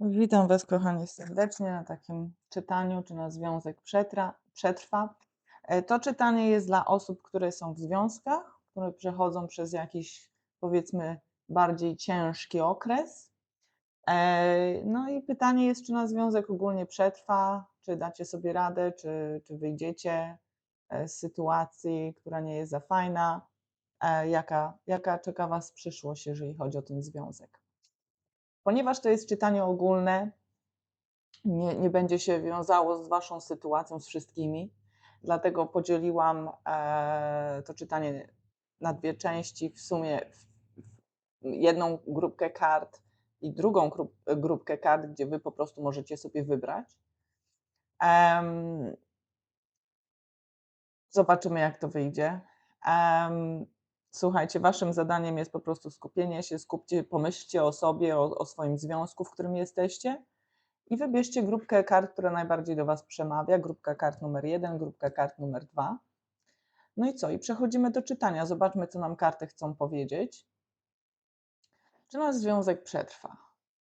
Witam Was, kochani, serdecznie na takim czytaniu, czy na związek przetra, przetrwa. E, To czytanie jest dla osób, które są w związkach, które przechodzą przez jakiś, powiedzmy, bardziej ciężki okres. E, No i pytanie jest, czy na związek ogólnie przetrwa, czy dacie sobie radę, czy, czy wyjdziecie sytuacji, która nie jest za fajna, e, jaka, jaka czeka Was przyszłość, jeżeli chodzi o ten związek. Ponieważ to jest czytanie ogólne, nie, nie będzie się wiązało z Waszą sytuacją, z wszystkimi, dlatego podzieliłam e, to czytanie na dwie części, w sumie jedną grupkę kart i drugą grup, grupkę kart, gdzie Wy po prostu możecie sobie wybrać. Zobaczymy, jak to wyjdzie. Słuchajcie, waszym zadaniem jest po prostu skupienie się, skupcie, pomyślcie o sobie, o, o swoim związku, w którym jesteście i wybierzcie grupkę kart, która najbardziej do was przemawia. Grupka kart numer jeden, grupka kart numer dwa. No i co? I przechodzimy do czytania. Zobaczmy, co nam karty chcą powiedzieć. Czy nasz związek przetrwa?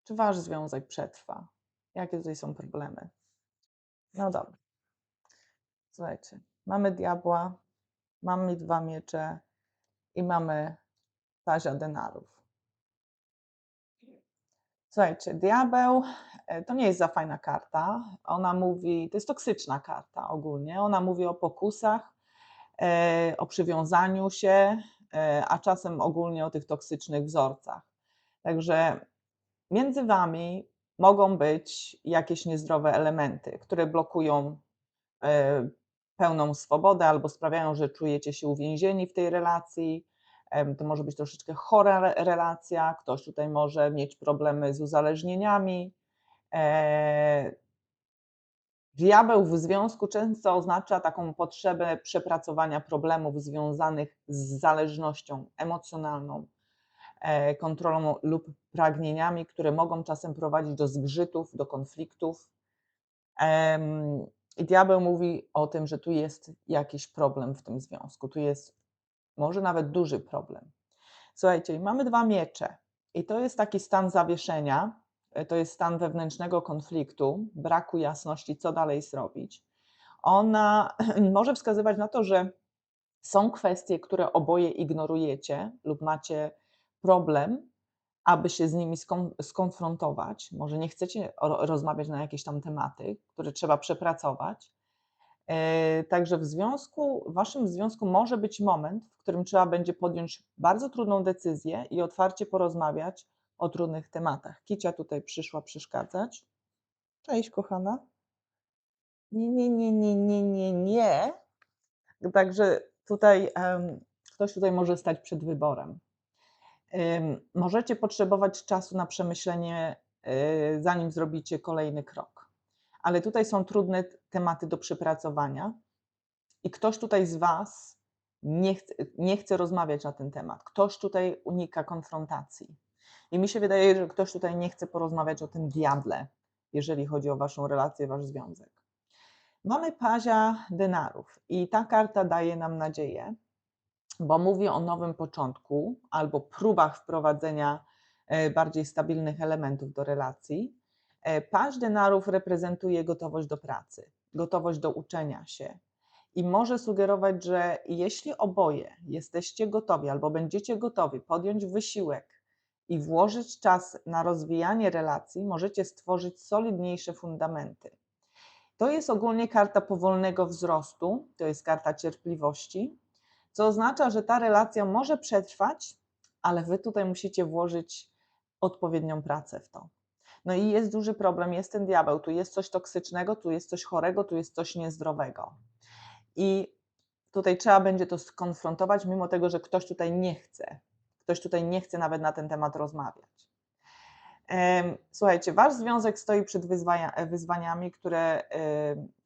Czy wasz związek przetrwa? Jakie tutaj są problemy? No dobra. Słuchajcie, mamy diabła, mamy dwa miecze, i mamy pazia denarów. Słuchajcie, diabeł e, to nie jest za fajna karta. Ona mówi, to jest toksyczna karta ogólnie. Ona mówi o pokusach, e, o przywiązaniu się, e, a czasem ogólnie o tych toksycznych wzorcach. Także między wami mogą być jakieś niezdrowe elementy, które blokują pełną swobodę albo sprawiają, że czujecie się uwięzieni w tej relacji. To może być troszeczkę chora relacja, ktoś tutaj może mieć problemy z uzależnieniami. E, diabeł w związku często oznacza taką potrzebę przepracowania problemów związanych z zależnością emocjonalną, e, kontrolą lub pragnieniami, które mogą czasem prowadzić do zgrzytów, do konfliktów. I diabeł mówi o tym, że tu jest jakiś problem w tym związku, tu jest może nawet duży problem. Słuchajcie, mamy dwa miecze i to jest taki stan zawieszenia, e, to jest stan wewnętrznego konfliktu, braku jasności, co dalej zrobić. Ona może wskazywać na to, że są kwestie, które oboje ignorujecie lub macie problem, aby się z nimi skonfrontować. Może nie chcecie rozmawiać na jakieś tam tematy, które trzeba przepracować. E, także w związku, w waszym związku może być moment, w którym trzeba będzie podjąć bardzo trudną decyzję i otwarcie porozmawiać o trudnych tematach. Kicia tutaj przyszła przeszkadzać. Cześć, kochana. Nie, nie, nie, nie, nie, nie, nie. Także tutaj um, ktoś tutaj może stać przed wyborem. Możecie potrzebować czasu na przemyślenie, y, zanim zrobicie kolejny krok. Ale tutaj są trudne tematy do przepracowania i ktoś tutaj z Was nie chce, nie chce rozmawiać na ten temat. Ktoś tutaj unika konfrontacji. I mi się wydaje, że ktoś tutaj nie chce porozmawiać o tym diable, jeżeli chodzi o Waszą relację, Wasz związek. Mamy pazia denarów i ta karta daje nam nadzieję, bo mówi o nowym początku albo próbach wprowadzenia e, bardziej stabilnych elementów do relacji. E, paź denarów reprezentuje gotowość do pracy, gotowość do uczenia się i może sugerować, że jeśli oboje jesteście gotowi albo będziecie gotowi podjąć wysiłek i włożyć czas na rozwijanie relacji, możecie stworzyć solidniejsze fundamenty. To jest ogólnie karta powolnego wzrostu, to jest karta cierpliwości, co oznacza, że ta relacja może przetrwać, ale wy tutaj musicie włożyć odpowiednią pracę w to. No i jest duży problem, jest ten diabeł, tu jest coś toksycznego, tu jest coś chorego, tu jest coś niezdrowego. I tutaj trzeba będzie to skonfrontować, mimo tego, że ktoś tutaj nie chce. Ktoś tutaj nie chce nawet na ten temat rozmawiać. Słuchajcie, wasz związek stoi przed wyzwaniami, które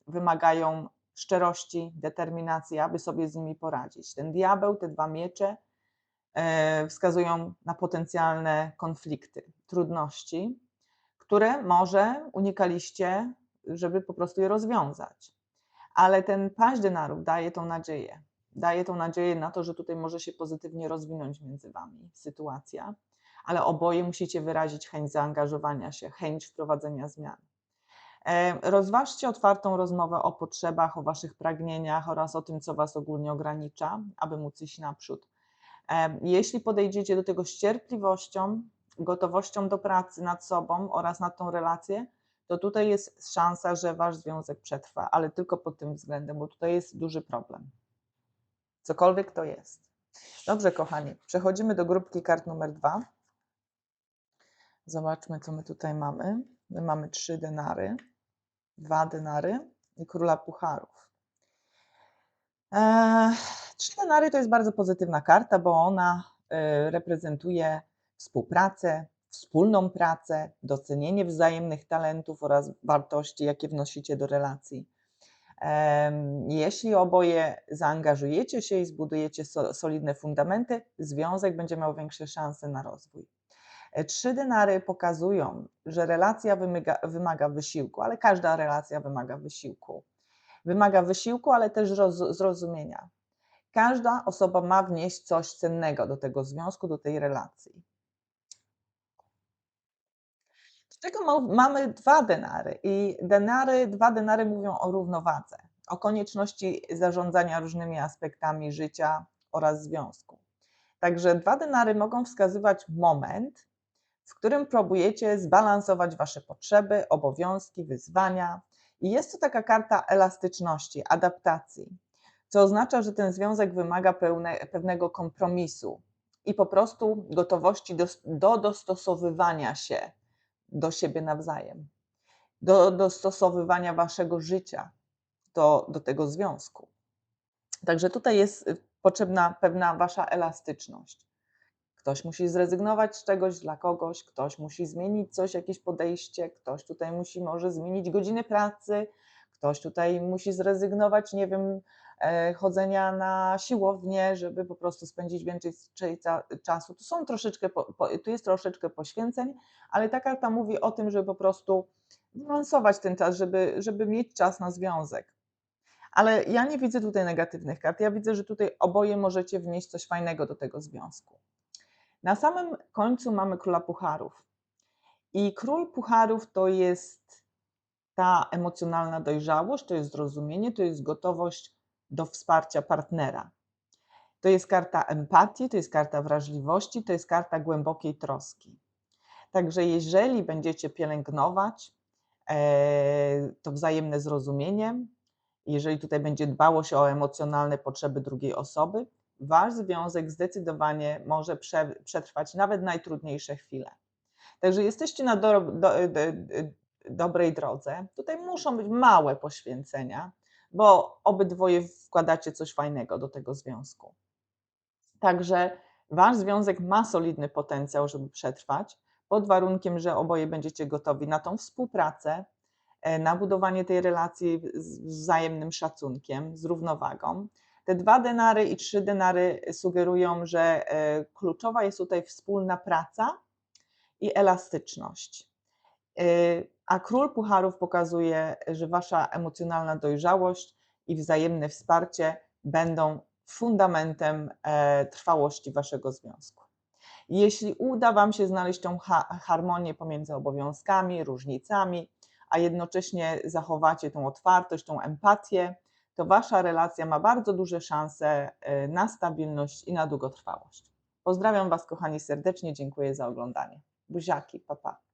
wymagają szczerości, determinacji, aby sobie z nimi poradzić. Ten diabeł, te dwa miecze e, wskazują na potencjalne konflikty, trudności, które może unikaliście, żeby po prostu je rozwiązać. Ale ten paź denarów daje tą nadzieję. daje tą nadzieję na to, że tutaj może się pozytywnie rozwinąć między Wami sytuacja, ale oboje musicie wyrazić chęć zaangażowania się, chęć wprowadzenia zmian. E, rozważcie otwartą rozmowę o potrzebach, o Waszych pragnieniach oraz o tym, co Was ogólnie ogranicza, aby móc iść naprzód. E, jeśli podejdziecie do tego z cierpliwością, gotowością do pracy nad sobą oraz nad tą relację, to tutaj jest szansa, że Wasz związek przetrwa, ale tylko pod tym względem, bo tutaj jest duży problem. Cokolwiek to jest. Dobrze, kochani, przechodzimy do grupki kart numer dwa. Zobaczmy, co my tutaj mamy. My mamy trzy denary, dwa denary i króla pucharów. Eee, trzy denary to jest bardzo pozytywna karta, bo ona y, reprezentuje współpracę, wspólną pracę, docenienie wzajemnych talentów oraz wartości, jakie wnosicie do relacji. Jeśli oboje zaangażujecie się i zbudujecie solidne fundamenty, związek będzie miał większe szanse na rozwój. Trzy denary pokazują, że relacja wymaga, wymaga wysiłku, ale każda relacja wymaga wysiłku. Wymaga wysiłku, ale też zrozumienia. Każda osoba ma wnieść coś cennego do tego związku, do tej relacji. czego mamy dwa denary i denary, dwa denary mówią o równowadze, o konieczności zarządzania różnymi aspektami życia oraz związku. Także dwa denary mogą wskazywać moment, w którym próbujecie zbalansować wasze potrzeby, obowiązki, wyzwania. I jest to taka karta elastyczności, adaptacji, co oznacza, że ten związek wymaga pełne, pewnego kompromisu i po prostu gotowości do, do dostosowywania się do siebie nawzajem, do dostosowywania waszego życia do, do tego związku. Także tutaj jest potrzebna pewna wasza elastyczność. Ktoś musi zrezygnować z czegoś dla kogoś, ktoś musi zmienić coś, jakieś podejście, ktoś tutaj musi może zmienić godziny pracy, ktoś tutaj musi zrezygnować, nie wiem, E, chodzenia na siłownię, żeby po prostu spędzić więcej czasu. Tu są troszeczkę, tu jest troszeczkę poświęceń, ale ta karta mówi o tym, żeby po prostu balansować ten czas, żeby, żeby mieć czas na związek. Ale ja nie widzę tutaj negatywnych kart. Ja widzę, że tutaj oboje możecie wnieść coś fajnego do tego związku. Na samym końcu mamy króla pucharów. I król pucharów to jest ta emocjonalna dojrzałość, to jest zrozumienie, to jest gotowość do wsparcia partnera. To jest karta empatii, to jest karta wrażliwości, to jest karta głębokiej troski. Także jeżeli będziecie pielęgnować e, to wzajemne zrozumienie, jeżeli tutaj będzie dbało się o emocjonalne potrzeby drugiej osoby, wasz związek zdecydowanie może przetrwać nawet najtrudniejsze chwile. Także jesteście na do, do, do, dobrej drodze. Tutaj muszą być małe poświęcenia, bo obydwoje wkładacie coś fajnego do tego związku. Także wasz związek ma solidny potencjał, żeby przetrwać, pod warunkiem, że oboje będziecie gotowi na tą współpracę, e, na budowanie tej relacji z wzajemnym szacunkiem, z równowagą. Te dwa denary i trzy denary sugerują, że e, kluczowa jest tutaj wspólna praca i elastyczność. E, a król pucharów pokazuje, że wasza emocjonalna dojrzałość i wzajemne wsparcie będą fundamentem e, trwałości waszego związku. Jeśli uda Wam się znaleźć tą harmonię pomiędzy obowiązkami, różnicami, a jednocześnie zachowacie tą otwartość, tą empatię, to Wasza relacja ma bardzo duże szanse e, na stabilność i na długotrwałość. Pozdrawiam Was, kochani, serdecznie, dziękuję za oglądanie. Buziaki, papa. Pa.